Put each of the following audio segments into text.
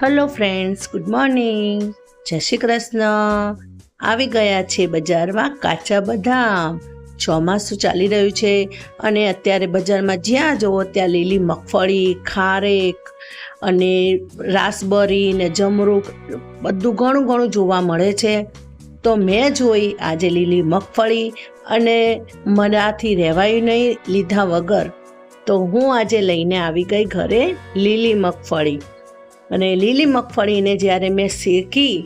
Hello friends good morning જય શ્રી કૃષ્ણ. આવી ગયા છે બજારમાં કાચા બદામ. ચોમાસું ચાલી રહ્યું છે અને અત્યારે બજારમાં જ્યાં જુઓ ત્યાં લીલી મગફળી, ખારેક અને રાસબરી ને જમરૂક બધું ઘણું ઘણું જોવા મળે છે. તો મેં જોઈ આજે લીલી મગફળી અને મનાથી રહેવાયું નહીં, લીધા વગર. તો હું આજે લઈને આવી ગઈ ઘરે લીલી મગફળી. અને લીલી મગફળીને જ્યારે મેં શેકી,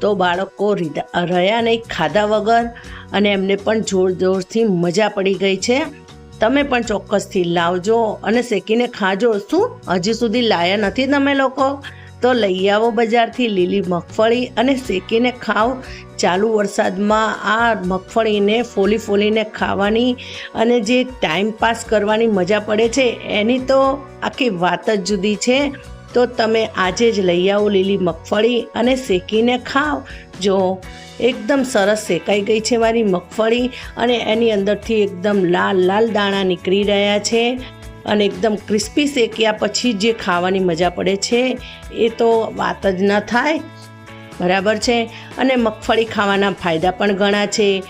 તો બાળકો રહ્યા નહીં ખાધા વગર અને એમને પણ જોર જોરથી મજા પડી ગઈ છે. તમે પણ ચોક્કસથી લાવજો અને શેકીને ખાજો. શું? હજી સુધી લાયા નથી તમે લોકો? તો લઈ આવો બજારથી લીલી મગફળી અને શેકીને ખાઓ. ચાલુ વરસાદમાં આ મગફળીને ફોલી ફોલીને ખાવાની અને જે ટાઈમ પાસ કરવાની મજા પડે છે, એની તો આખી વાત જ જુદી છે. તો તમે આજે જ લઈ આવો લીલી મગફળી અને શેકીને ખાઓ. જો એકદમ સરસ શેકાઈ ગઈ છે મારી મગફળી અને એની અંદરથી એકદમ લાલ લાલ દાણા નીકળી રહ્યા છે અને એકદમ ક્રિસ્પી શેક્યા પછી જે ખાવાની મજા પડે છે એ તો વાત જ ન થાય. બરાબર છે? અને મગફળી ખાવાના ફાયદા પણ ઘણા છે.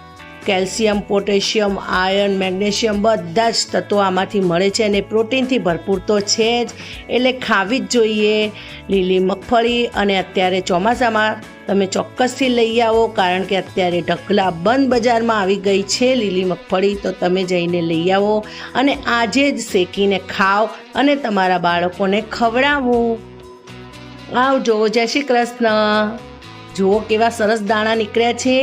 કેલ્શિયમ, પોટેશિયમ આયર્ન મેગ્નેશિયમ બધા જ તત્વો આમાંથી મળે છે અને પ્રોટીનથી ભરપૂર તો છે જ. એટલે ખાવી જ જોઈએ લીલી મગફળી અને અત્યારે ચોમાસામાં તમે ચોક્કસથી લઈ આવો કારણ કે અત્યારે ઢગલા બંધ બજારમાં આવી ગઈ છે લીલી મગફળી, તો તમે જઈને લઈ આવો અને આજે જ શેકીને ખાઓ અને તમારા બાળકોને ખવડાવો. આવજો જય શ્રી કૃષ્ણ. જુઓ કેવા સરસ દાણા નીકળ્યા છે.